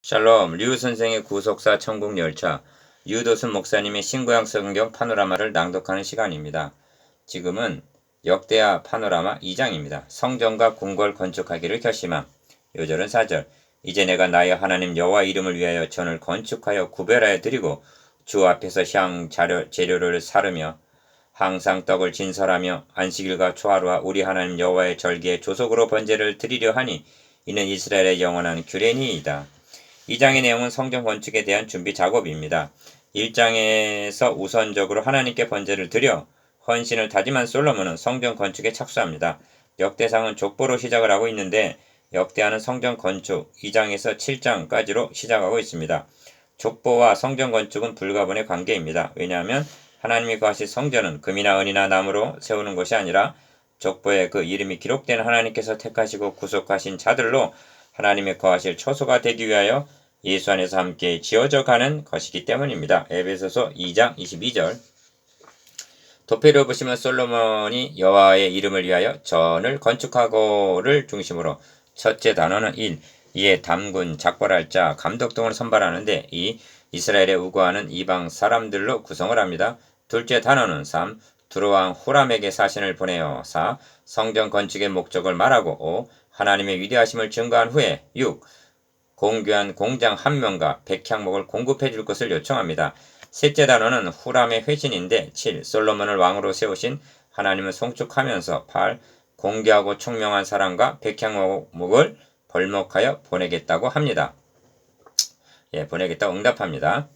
샬롬, 류 선생의 구속사 천국 열차, 유도순 목사님의 신구약 성경 파노라마를 낭독하는 시간입니다. 지금은 역대하 파노라마 2장입니다. 성전과 궁궐 건축하기를 결심함. 요절은 4절. 이제 내가 나의 하나님 여호와 이름을 위하여 전을 건축하여 구별하여 드리고 주 앞에서 향 자료, 재료를 사르며 항상 떡을 진설하며 안식일과 초하루와 우리 하나님 여호와의 절기에 조속으로 번제를 드리려 하니 이는 이스라엘의 영원한 규례니이다. 2장의 내용은 성전 건축에 대한 준비 작업입니다. 1장에서 우선적으로 하나님께 번제를 드려 헌신을 다짐한 솔로몬은 성전 건축에 착수합니다. 역대상은 족보로 시작을 하고 있는데 역대하는 성전 건축 2장에서 7장까지로 시작하고 있습니다. 족보와 성전 건축은 불가분의 관계입니다. 왜냐하면 하나님이 거하실 성전은 금이나 은이나 나무로 세우는 것이 아니라 족보에 그 이름이 기록된 하나님께서 택하시고 구속하신 자들로 하나님의 거하실 처소가 되기 위하여 예수 안에서 함께 지어져 가는 것이기 때문입니다. 에베소서 2장 22절 도표를 보시면 솔로몬이 여호와의 이름을 위하여 전을 건축하고를 중심으로 첫째 단어는 1, 이에 담군, 작벌할 자, 감독 등을 선발하는데 이 이스라엘에 우거하는 이방 사람들로 구성을 합니다. 둘째 단어는 3, 두로왕 후람에게 사신을 보내어 4. 성전 건축의 목적을 말하고 5. 하나님의 위대하심을 증거한 후에 6. 공교한 공장 한 명과 백향목을 공급해 줄 것을 요청합니다. 셋째 단어는 후람의 회신인데 7. 솔로몬을 왕으로 세우신 하나님을 송축하면서 8. 공개하고 총명한 사람과 백향목을 벌목하여 보내겠다고 합니다. 예, 보내겠다고 응답합니다.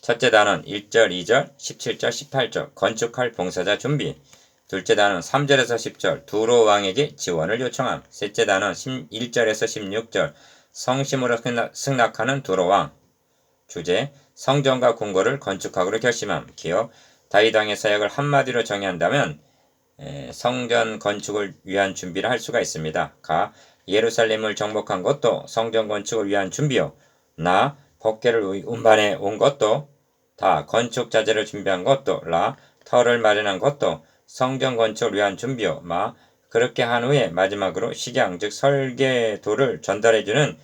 첫째 단원 1절, 2절, 17절, 18절 건축할 봉사자 준비 둘째 단원 3절에서 10절 두로 왕에게 지원을 요청함 셋째 단원 1절에서 16절 성심으로 승낙하는 두로 왕 주제 성전과 궁궐을 건축하기로 결심함 기억 다이당의 사역을 한마디로 정의한다면 성전 건축을 위한 준비를 할 수가 있습니다. 가 예루살렘을 정복한 것도 성전 건축을 위한 준비요. 나 법계를 운반해 온 것도 다 건축 자재를 준비한 것도 라 터를 마련한 것도 성전 건축을 위한 준비요 마 그렇게 한 후에 마지막으로 식양 즉 설계도를 전달해주는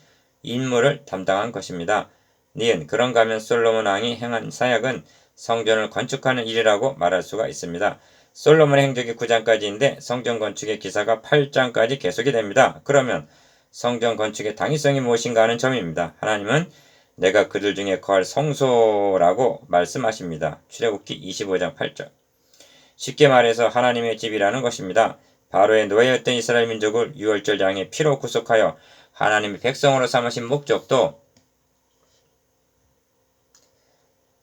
임무를 담당한 것입니다. 니은 그런가 하면 솔로몬 왕이 행한 사역은 성전을 건축하는 일이라고 말할 수가 있습니다. 솔로몬 행적이 9장까지인데 성전 건축의 기사가 8장까지 계속이 됩니다. 그러면 성전 건축의 당위성이 무엇인가 하는 점입니다. 하나님은 내가 그들 중에 거할 성소라고 말씀하십니다. 출애굽기 25장 8절. 쉽게 말해서 하나님의 집이라는 것입니다. 바로의 노예였던 이스라엘 민족을 유월절 양의 피로 구속하여 하나님의 백성으로 삼으신 목적도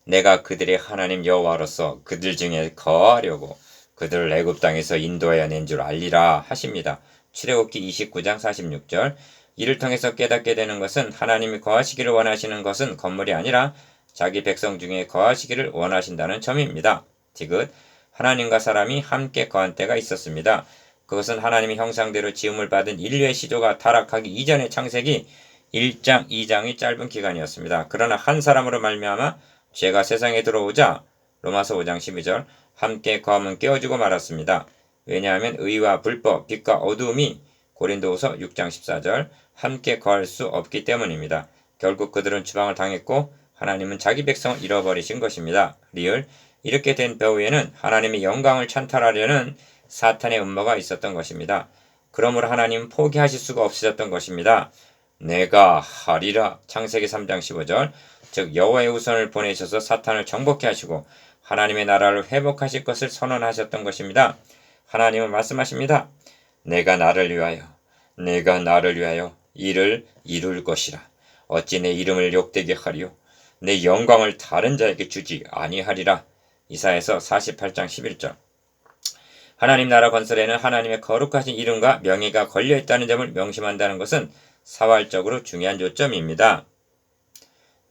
내가 그들의 하나님 여호와로서 그들 중에 거하려고 그들을 애굽 땅에서 인도하여 낸 줄 알리라 하십니다. 출애굽기 29장 46절 이를 통해서 깨닫게 되는 것은 하나님이 거하시기를 원하시는 것은 건물이 아니라 자기 백성 중에 거하시기를 원하신다는 점입니다. 디귿 하나님과 사람이 함께 거한 때가 있었습니다. 그것은 하나님의 형상대로 지음을 받은 인류의 시조가 타락하기 이전의 창세기 1장, 2장이 짧은 기간이었습니다. 그러나 한 사람으로 말미암아 죄가 세상에 들어오자 로마서 5장 12절 함께 거함은 깨어지고 말았습니다. 왜냐하면 의와 불법, 빛과 어두움이 고린도후서 6장 14절 함께 거할 수 없기 때문입니다. 결국 그들은 추방을 당했고 하나님은 자기 백성을 잃어버리신 것입니다. 리을 이렇게 된 배후에는 하나님의 영광을 찬탈하려는 사탄의 음모가 있었던 것입니다. 그러므로 하나님 포기하실 수가 없으셨던 것입니다. 내가 하리라 창세기 3장 15절 즉 여호와의 우선을 보내셔서 사탄을 정복케 하시고 하나님의 나라를 회복하실 것을 선언하셨던 것입니다. 하나님은 말씀하십니다. 내가 나를 위하여 내가 나를 위하여 이를 이룰 것이라. 어찌 내 이름을 욕되게 하리요? 내 영광을 다른 자에게 주지 아니하리라. 이사에서 48장 11절. 하나님 나라 건설에는 하나님의 거룩하신 이름과 명예가 걸려 있다는 점을 명심한다는 것은 사활적으로 중요한 요점입니다.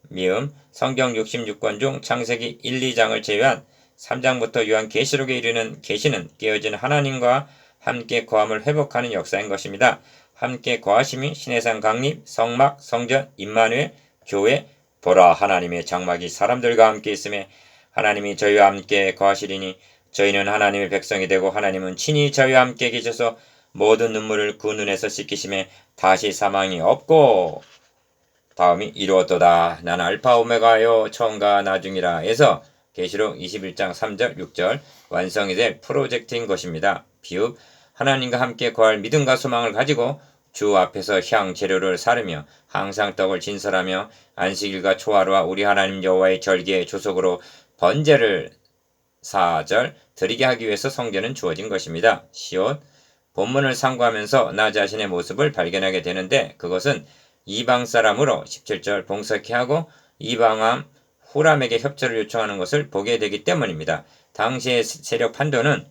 미음 성경 66권 중 창세기 1, 2장을 제외한 3장부터 요한 계시록에 이르는 계시는 깨어진 하나님과 함께 거함을 회복하는 역사인 것입니다. 함께 거하심이 신해상 강립, 성막, 성전, 임마누엘, 교회, 보라 하나님의 장막이 사람들과 함께 있음에 하나님이 저희와 함께 거하시리니 저희는 하나님의 백성이 되고 하나님은 친히 저희와 함께 계셔서 모든 눈물을 그 눈에서 씻기심에 다시 사망이 없고 다음이 이루었도다. 나는 알파 오메가요 처음과 나중이라 해서 계시록 21장 3절 6절 완성이 될 프로젝트인 것입니다. 비읍 하나님과 함께 거할 믿음과 소망을 가지고 주 앞에서 향 재료를 사르며 항상 떡을 진설하며 안식일과 초하루와 우리 하나님 여호와의 절기의 조속으로 번제를 사절 드리게 하기 위해서 성전은 주어진 것입니다. 시옷 본문을 상고하면서 나 자신의 모습을 발견하게 되는데 그것은 이방 사람으로 17절 봉석해 하고 이방함 후람에게 협조를 요청하는 것을 보게 되기 때문입니다. 당시의 세력 판도는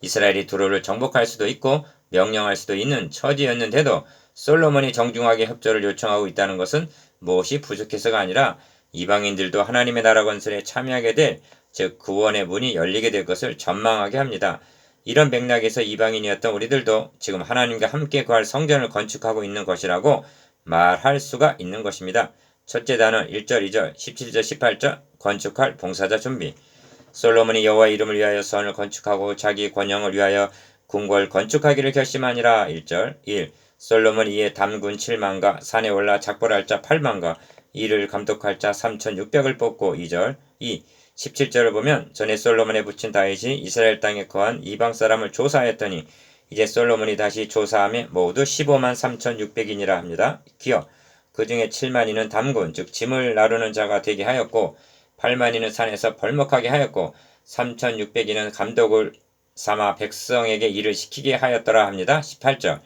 이스라엘이 두로를 정복할 수도 있고 명령할 수도 있는 처지였는데도 솔로몬이 정중하게 협조를 요청하고 있다는 것은 무엇이 부족해서가 아니라 이방인들도 하나님의 나라 건설에 참여하게 될, 즉 구원의 문이 열리게 될 것을 전망하게 합니다. 이런 맥락에서 이방인이었던 우리들도 지금 하나님과 함께 구할 성전을 건축하고 있는 것이라고 말할 수가 있는 것입니다. 첫째 단어 1절, 2절, 17절, 18절 건축할 봉사자 준비. 솔로몬이 여호와 이름을 위하여 선을 건축하고 자기 권영을 위하여 궁궐 건축하기를 결심하니라 1절 1. 솔로몬 이에 담군 7만과 산에 올라 작벌할 자 8만과 이를 감독할 자 3,600을 뽑고 2절 2. 17절을 보면 전에 솔로몬에 붙인 다윗이 이스라엘 땅에 거한 이방 사람을 조사하였더니 이제 솔로몬이 다시 조사함에 모두 15만 3,600인이라 합니다. 기억 그 중에 7만이는 담군 즉 짐을 나르는 자가 되게 하였고 8만이는 산에서 벌목하게 하였고 3,600인은 감독을 삼아 백성에게 일을 시키게 하였더라 합니다. 18절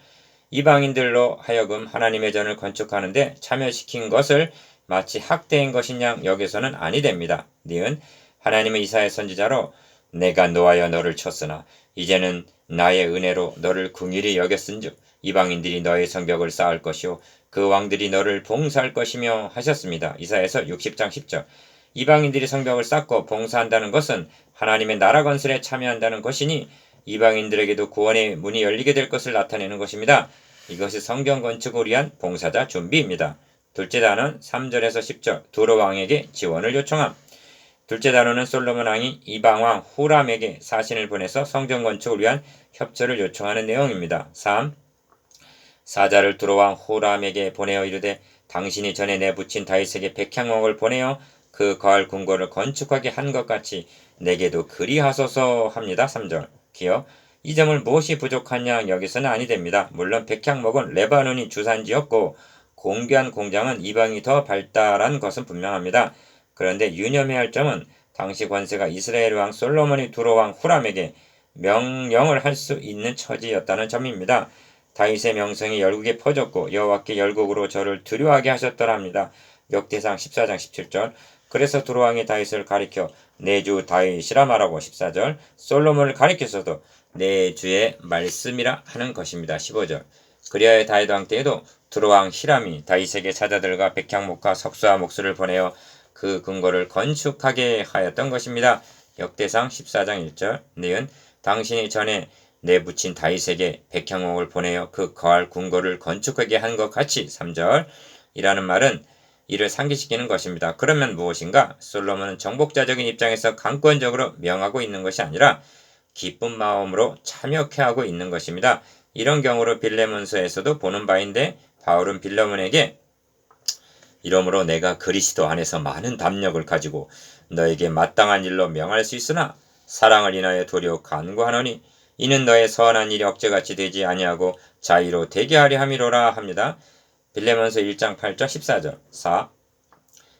이방인들로 하여금 하나님의 전을 건축하는데 참여시킨 것을 마치 학대인 것이냐 여기서는 아니 됩니다. 니은 하나님의 이사의 선지자로 내가 노하여 너를 쳤으나 이제는 나의 은혜로 너를 궁일이 여겼은즉 이방인들이 너의 성벽을 쌓을 것이요 그 왕들이 너를 봉사할 것이며 하셨습니다. 이사에서 60장 10절 이방인들이 성벽을 쌓고 봉사한다는 것은 하나님의 나라 건설에 참여한다는 것이니 이방인들에게도 구원의 문이 열리게 될 것을 나타내는 것입니다. 이것이 성경 건축을 위한 봉사자 준비입니다. 둘째 단은 3절에서 10절 두로 왕에게 지원을 요청함. 둘째 단어는 솔로몬 왕이 이방 왕 후람에게 사신을 보내서 성전 건축을 위한 협조를 요청하는 내용입니다. 3. 사자를 두로 왕 후람에게 보내어 이르되 당신이 전에 내붙인 다윗에게 백향목을 보내어 그 거할 궁궐을 건축하게 한 것 같이 내게도 그리하소서 합니다. 3절. 기억. 이 점을 무엇이 부족하냐 여기서는 아니 됩니다. 물론 백향목은 레바논이 주산지였고 공개한 공장은 이방이 더 발달한 것은 분명합니다. 그런데 유념해야 할 점은 당시 권세가 이스라엘 왕 솔로몬이 두로 왕 후람에게 명령을 할 수 있는 처지였다는 점입니다. 다윗의 명성이 열국에 퍼졌고 여호와께 열국으로 저를 두려워하게 하셨더랍니다. 역대상 14장 17절 그래서 두로 왕이 다윗을 가리켜 내 주 다윗이라 말하고 14절 솔로몬을 가리켜서도 내 주의 말씀이라 하는 것입니다. 15절 그리하여 다윗 왕 때에도 두로 왕 히람이 다윗에게 사자들과 백향목과 석수와 목수를 보내어 그 근거를 건축하게 하였던 것입니다. 역대상 14장 1절 니은 당신이 전에 내 붙인 다윗에게 백향목을 보내어 그 거할 궁궐을 건축하게 한 것 같이 3절 이라는 말은 이를 상기시키는 것입니다. 그러면 무엇인가? 솔로몬은 정복자적인 입장에서 강권적으로 명하고 있는 것이 아니라 기쁜 마음으로 참여케 하고 있는 것입니다. 이런 경우로 빌레몬서에서도 보는 바인데 바울은 빌레몬에게 이러므로 내가 그리스도 안에서 많은 담력을 가지고 너에게 마땅한 일로 명할 수 있으나 사랑을 인하여 도리어 간구하노니 이는 너의 선한 일이 억제같이 되지 아니하고 자유로 되게 하려 함이로라 합니다. 빌레몬서 1장 8절 14절 4.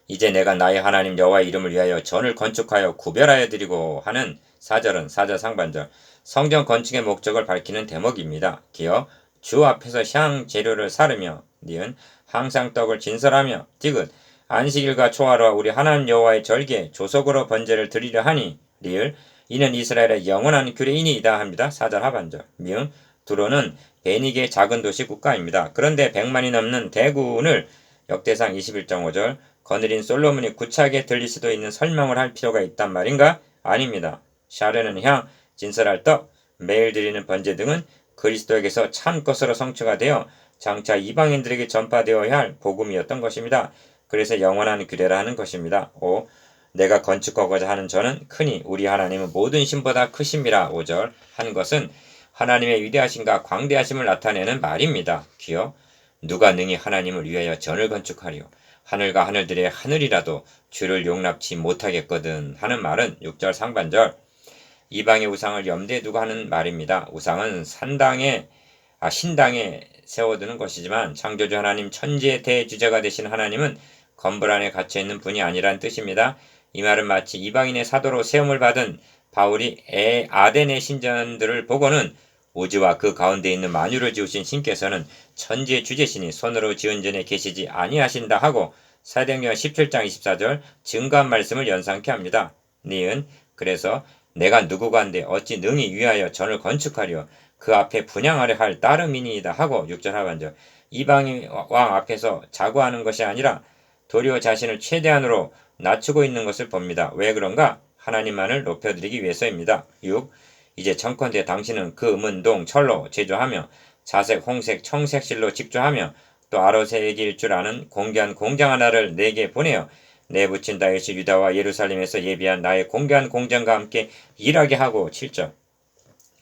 이제 내가 나의 하나님 여호와의 이름을 위하여 전을 건축하여 구별하여 드리고 하는 4절은 4절 상반절 성전 건축의 목적을 밝히는 대목입니다. 기어 주 앞에서 향 재료를 사르며 니은 항상 떡을 진설하며 디귿 안식일과 초하루와 우리 하나님 여호와의 절기에 조속으로 번제를 드리려 하니 리을 이는 이스라엘의 영원한 규례이니이다 합니다. 4절 하반절 미음 두로는 베닉의 작은 도시 국가입니다. 그런데 100만이 넘는 대군을 역대상 21.5절 거느린 솔로몬이 구차하게 들릴 수도 있는 설명을 할 필요가 있단 말인가? 아닙니다. 샤르는 향, 진설할 떡, 매일 드리는 번제 등은 그리스도에게서 참 것으로 성취가 되어 장차 이방인들에게 전파되어야 할 복음이었던 것입니다. 그래서 영원한 규례라 하는 것입니다. 5. 내가 건축하고자 하는 저는 크니 우리 하나님은 모든 신보다 크심이라 5절 한 것은 하나님의 위대하심과 광대하심을 나타내는 말입니다. 기억 누가 능히 하나님을 위하여 전을 건축하리요 하늘과 하늘들의 하늘이라도 주를 용납치 못하겠거든 하는 말은 6절 상반절 이방의 우상을 염두에 두고 하는 말입니다. 우상은 산당에 아 신당에 세워두는 것이지만 창조주 하나님 천지의 대주자가 되신 하나님은 건물 안에 갇혀 있는 분이 아니란 뜻입니다. 이 말은 마치 이방인의 사도로 세움을 받은 바울이 에 아덴의 신전들을 보고는 우주와 그 가운데 있는 만유를 지으신 신께서는 천지의 주제시니 손으로 지은 전에 계시지 아니하신다 하고 사도행전 17장 24절 증거한 말씀을 연상케 합니다. 니은 그래서 내가 누구간데 어찌 능히 위하여 전을 건축하려 그 앞에 분양하려 할 따름이니이다 하고 6절 하반절 이방인 왕 앞에서 자고하는 것이 아니라 도리어 자신을 최대한으로 낮추고 있는 것을 봅니다. 왜 그런가? 하나님만을 높여드리기 위해서입니다. 6. 이제 청컨대 당신은 그 문동 철로 제조하며 자색, 홍색, 청색 실로 직조하며 또 아로새길 줄 아는 공개한 공장 하나를 내게 보내어 내 붙인 다윗이 유다와 예루살렘에서 예비한 나의 공개한 공장과 함께 일하게 하고 7절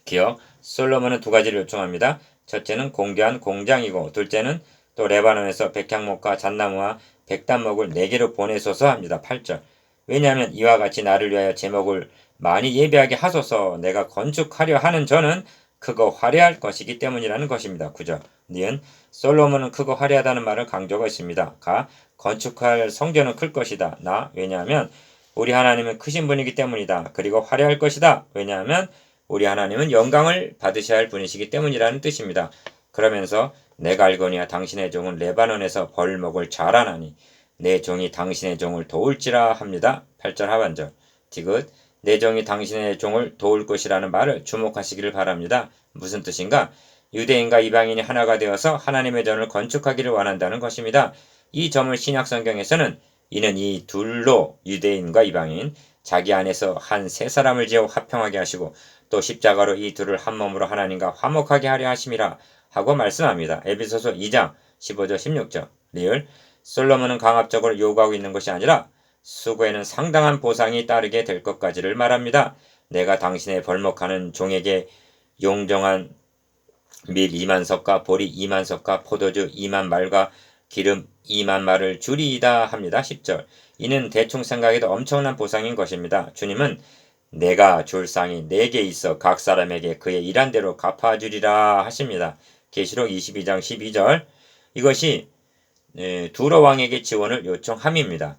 기억 솔로몬은 두 가지를 요청합니다. 첫째는 공개한 공장이고 둘째는 또 레바논에서 백향목과 잣나무와 백단목을 네 개로 보내소서 합니다. 8절 왜냐하면 이와 같이 나를 위하여 제목을 많이 예비하게 하소서 내가 건축하려 하는 저는 크고 화려할 것이기 때문이라는 것입니다. 9절 니은 솔로몬은 크고 화려하다는 말을 강조하고 있습니다. 가 건축할 성전은 클 것이다. 나 왜냐하면 우리 하나님은 크신 분이기 때문이다. 그리고 화려할 것이다. 왜냐하면 우리 하나님은 영광을 받으셔야 할 분이시기 때문이라는 뜻입니다. 그러면서 내가 알거니와 당신의 종은 레바논에서 벌목을 잘하나니 내 종이 당신의 종을 도울지라 합니다. 8절 하반절 디귿 내 종이 당신의 종을 도울 것이라는 말을 주목하시기를 바랍니다. 무슨 뜻인가? 유대인과 이방인이 하나가 되어서 하나님의 전을 건축하기를 원한다는 것입니다. 이 점을 신약 성경에서는 이는 이 둘로 유대인과 이방인 자기 안에서 한 세 사람을 지어 화평하게 하시고 또 십자가로 이 둘을 한 몸으로 하나님과 화목하게 하려 하심이라 하고 말씀합니다. 에비소서 2장 15절 16절 리을 솔로몬은 강압적으로 요구하고 있는 것이 아니라 수고에는 상당한 보상이 따르게 될 것까지를 말합니다. 내가 당신의 벌목하는 종에게 용정한 밀 2만 석과 보리 2만 석과 포도주 2만 말과 기름 2만 말을 주리이다 합니다. 10절. 이는 대충 생각해도 엄청난 보상인 것입니다. 주님은 내가 줄 쌍이 4개 있어 각 사람에게 그의 일한 대로 갚아주리라 하십니다. 계시록 22장 12절. 이것이 두로 왕에게 지원을 요청함입니다.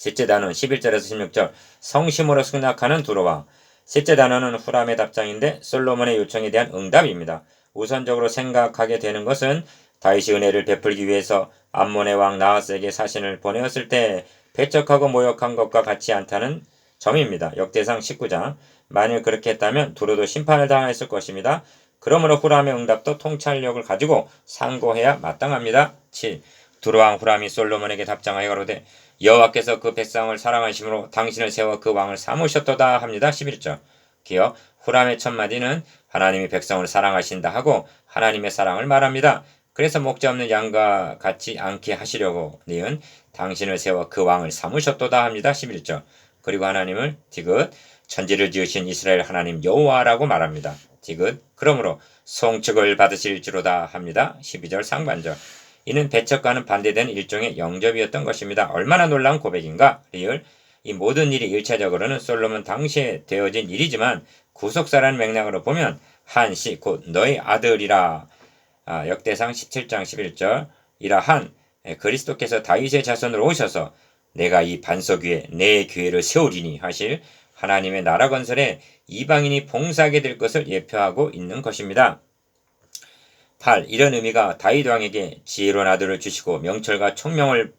셋째 단어는 11절에서 16절 성심으로 승낙하는 두로 왕. 셋째 단어는 후람의 답장인데 솔로몬의 요청에 대한 응답입니다. 우선적으로 생각하게 되는 것은 다윗이 은혜를 베풀기 위해서 암몬의 왕 나하스에게 사신을 보내었을 때 배척하고 모욕한 것과 같지 않다는 점입니다. 역대상 19장. 만일 그렇게 했다면 두로도 심판을 당했을 것입니다. 그러므로 후람의 응답도 통찰력을 가지고 상고해야 마땅합니다. 7. 두로왕 후람이 솔로몬에게 답장하여 가로되 여호와께서 그 백성을 사랑하심으로 당신을 세워 그 왕을 삼으셨도다 합니다. 11절. 기어 후람의 첫 마디는 하나님이 백성을 사랑하신다 하고 하나님의 사랑을 말합니다. 그래서 목자 없는 양과 같지 않게 하시려고 니은 당신을 세워 그 왕을 삼으셨도다 합니다. 11절. 그리고 하나님을 디귿 천지를 지으신 이스라엘 하나님 여호와라고 말합니다. 디귿 그러므로 송축을 받으실지로다 합니다. 12절 상반절. 이는 배척과는 반대되는 일종의 영접이었던 것입니다. 얼마나 놀라운 고백인가? 리을 이 모든 일이 일차적으로는 솔로몬 당시에 되어진 일이지만 구속사라는 맥락으로 보면 한시 곧 너의 아들이라 아, 역대상 17장 11절 이라한 예, 그리스도께서 다윗의 자손으로 오셔서 내가 이 반석 위에 내 교회를 세우리니 하실 하나님의 나라 건설에 이방인이 봉사하게 될 것을 예표하고 있는 것입니다. 8. 이런 의미가 다윗 왕에게 지혜로운 아들을 주시고 명철과 총명을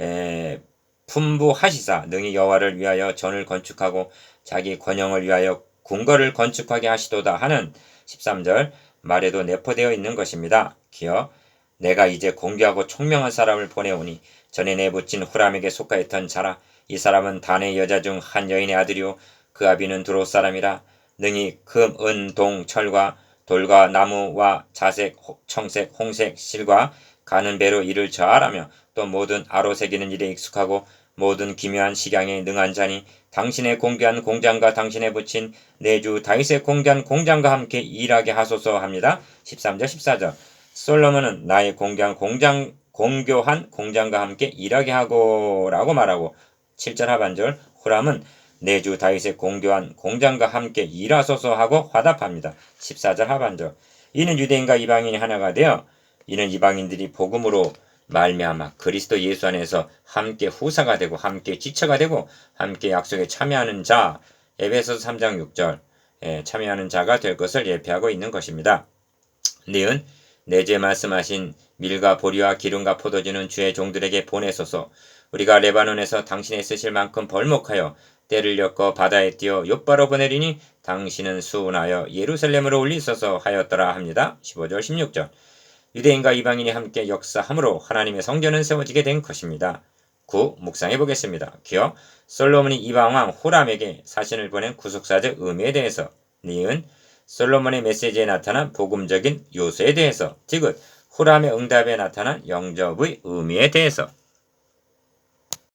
에, 품부하시사 능히 여호와를 위하여 전을 건축하고 자기 권영을 위하여 궁궐을 건축하게 하시도다 하는 13절 말에도 내포되어 있는 것입니다. 기어 내가 이제 공개하고 총명한 사람을 보내오니 전에 내 붙인 후람에게 속하였던 자라 이 사람은 단의 여자 중 한 여인의 아들이요 그 아비는 두로 사람이라 능히 금, 은, 동, 철과 돌과 나무와 자색, 청색, 홍색, 실과 가는 배로 이를 저하라며 또 모든 아로 새기는 일에 익숙하고 모든 기묘한 식양에 능한 자니 당신의 공개한 공장과 당신의 붙인 내주 다윗의 공개한 공장과 함께 일하게 하소서 합니다. 13절 14절 솔로몬은 나의 공장 공장 공교한 공장과 함께 일하게 하고 라고 말하고 7절 하반절 후람은 내주 다윗의 공교한 공장과 함께 일하소서 하고 화답합니다. 14절 하반절 이는 유대인과 이방인이 하나가 되어 이는 이방인들이 복음으로 말미암아 그리스도 예수 안에서 함께 후사가 되고 함께 지체가 되고 함께 약속에 참여하는 자 에베소서 3장 6절 에 참여하는 자가 될 것을 예표하고 있는 것입니다. 니은 내제 말씀하신 밀과 보리와 기름과 포도주는 주의 종들에게 보내소서 우리가 레바논에서 당신의 쓰실 만큼 벌목하여 때를 엮어 바다에 띄어 욥바로 보내리니 당신은 수운하여 예루살렘으로 올리소서 하였더라 합니다. 15절 16절 유대인과 이방인이 함께 역사함으로 하나님의 성전은 세워지게 된 것입니다. 9. 묵상해 보겠습니다. 기어 솔로몬이 이방왕 호람에게 사신을 보낸 구속사적 의미에 대해서 니은 솔로몬의 메시지에 나타난 복음적인 요소에 대해서 디귿 호람의 응답에 나타난 영접의 의미에 대해서